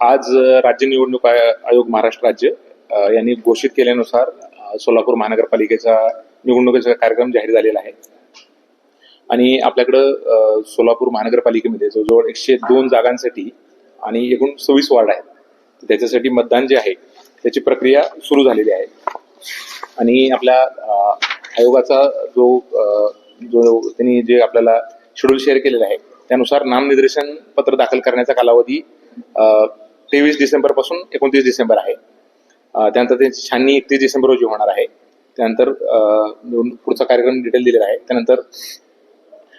आज राज्य निवडणूक आयोग महाराष्ट्र राज्य यांनी घोषित केल्यानुसार सोलापूर महानगरपालिकेचा निवडणुकीचा कार्यक्रम जाहीर झालेला आहे. आणि आपल्याकडं सोलापूर महानगरपालिकेमध्ये जवळजवळ एकशे दोन जागांसाठी आणि एकूण सव्वीस वार्ड आहेत. त्याच्यासाठी मतदान जे आहे त्याची प्रक्रिया सुरू झालेली आहे. आणि आपल्या आयोगाचा जो जो त्यांनी जे आपल्याला शेड्यूल शेअर केलेला आहे त्यानुसार नामनिर्देशन पत्र दाखल करण्याचा कालावधी तेवीस डिसेंबरपासून एकोणतीस डिसेंबर आहे. त्यानंतर त्यांची छाननी एकतीस डिसेंबर रोजी होणार आहे. त्यानंतर निवडणूक- पुढचा कार्यक्रम डिटेल दिलेला आहे. त्यानंतर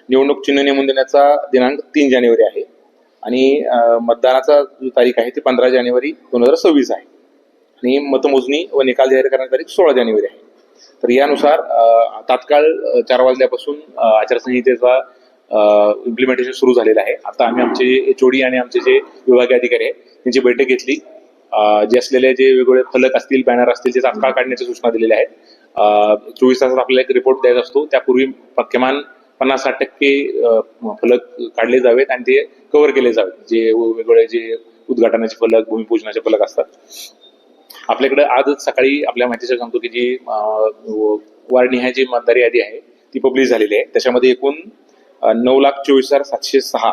निवडणूक चिन्ह नेमून देण्याचा दिनांक तीन जानेवारी आहे. आणि मतदानाचा जो तारीख आहे ती पंधरा जानेवारी दोन हजार सव्वीस आहे. आणि मतमोजणी व निकाल जाहीर करण्याची तारीख सोळा जानेवारी आहे. तर यानुसार तात्काळ चार वाजल्यापासून आचारसंहितेचा इम्प्लिमेंटेशन सुरू झालेलं आहे. आता आम्ही आमचे एच आणि आमचे जे विभागीय अधिकारी आहेत त्यांची बैठक घेतली. जे असलेले जे वेगवेगळे फलक असतील बॅनर असतील ते तात्काळ काढण्याच्या सूचना दिलेल्या आहेत. चोवीस तासात आपल्याला एक रिपोर्ट द्यायचा असतो. त्यापूर्वी किमान पन्नास साठ टक्के फलक काढले जावेत आणि ते कव्हर केले जावेत. जे वेगवेगळे जे उद्घाटनाचे फलक भूमिपूजनाचे फलक असतात. आपल्याकडे आजच सकाळी आपल्या माहितीसाठी सांगतो की जी वारणी ह्या जी मतदार यादी आहे ती पब्लिश झालेली आहे. त्याच्यामध्ये एकूण नऊ लाख चोवीस हजार सातशे सहा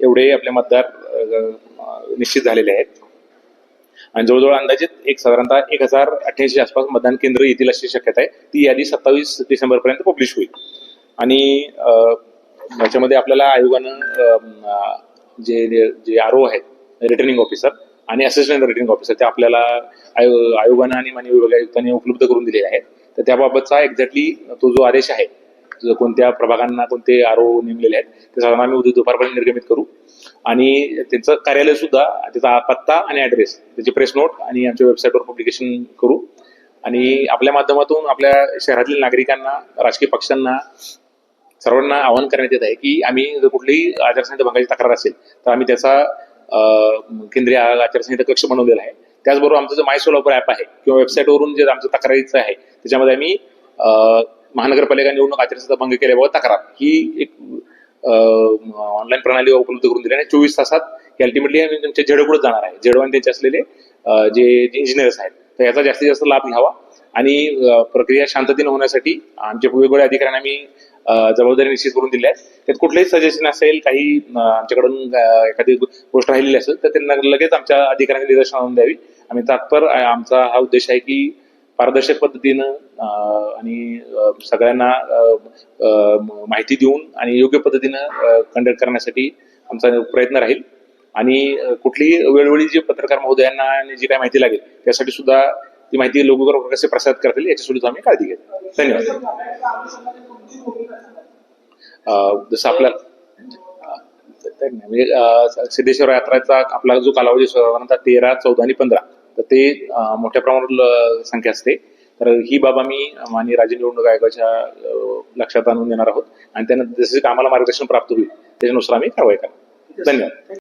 एवढे आपले मतदार निश्चित झालेले आहेत. आणि जवळजवळ अंदाजित एक साधारणतः एक हजार अठ्ठ्याऐंशी आसपास मतदान केंद्र येतील अशी शक्यता आहे. ती यादी सत्तावीस डिसेंबर पर्यंत पब्लिश होईल. आणि याच्यामध्ये आपल्याला आयोगानं जे जे आर ओ आहेत रिटर्निंग ऑफिसर आणि असिस्टंट रिटर्निंग ऑफिसर ते आपल्याला आयो आयोगानं आणि माननीय विभाग आयुक्तांनी उपलब्ध करून दिलेले आहेत. तर त्याबाबतचा एक्झॅक्टली तो जो आदेश आहे कोणत्या प्रभागांना कोणते आर ओ नेमलेले आहेत ते साधारण आम्ही उद्या दुपारपर्यंत निर्गमित करू. आणि त्यांचं कार्यालय सुद्धा त्याचा पत्ता आणि ऍड्रेस त्याची प्रेस नोट आणि आमच्या वेबसाईटवर पब्लिकेशन करू. आणि आपल्या माध्यमातून आपल्या शहरातील नागरिकांना राजकीय पक्षांना सर्वांना आवाहन करण्यात येत आहे की आम्ही जर कुठलीही आचारसंहिता भंगाची तक्रार असेल तर आम्ही त्याचा केंद्रीय आचारसंहिता कक्ष बनवलेला आहे. त्याचबरोबर आमचं जे माय सोलापूर ॲप आहे किंवा वेबसाईटवरून जे आमचं तक्रारीचं आहे त्याच्यामध्ये आम्ही महानगरपालिका निवडणूक आचारसंहिता भंग केल्याबाबत तक्रार. ही एक ऑनलाईन प्रणाली उपलब्ध करून दिली आणि चोवीस तासात अल्टिमेटली तुमच्या त्यांच्या जाणार आहे. झेडवान त्यांचे असलेले जे इंजिनियर्स आहेत तर याचा जास्तीत जास्त लाभ घ्यावा आणि प्रक्रिया शांततेने होण्यासाठी आमच्या वेगवेगळ्या अधिकाऱ्यांना मी जबाबदारी निश्चित करून दिली आहे त्यात कुठलंही सजेशन असेल काही आमच्याकडून एखादी गोष्ट राहिलेली असेल तर त्यांना लगेच आमच्या अधिकाऱ्यांनी निदर्शन आणून द्यावी. आम्ही तात्पर आमचा हा उद्देश आहे की पारदर्शक पद्धतीनं आणि सगळ्यांना माहिती देऊन आणि योग्य पद्धतीनं कंडक्ट करण्यासाठी आमचा प्रयत्न राहील. आणि कुठलीही वेळोवेळी जे पत्रकार महोदयांना आणि जी काही माहिती लागेल त्यासाठी सुद्धा ती माहिती लवकर कसे प्रसारित करतील याची सुद्धा आम्ही काळजी घेतो. धन्यवाद. जसं आपल्या म्हणजे सिद्धेश्वर यात्राचा आपला जो कालावधी साधारणतः तेरा चौदा आणि पंधरा. तर ते मोठ्या प्रमाणात संख्या असते. तर ही बाब आम्ही माननीय राज्य निवडणूक आयोगाच्या लक्षात आणून देणार आहोत. आणि त्यांना जसे आम्हाला मार्गदर्शन प्राप्त होईल त्याच्यानुसार आम्ही कारवाई करू धन्यवाद.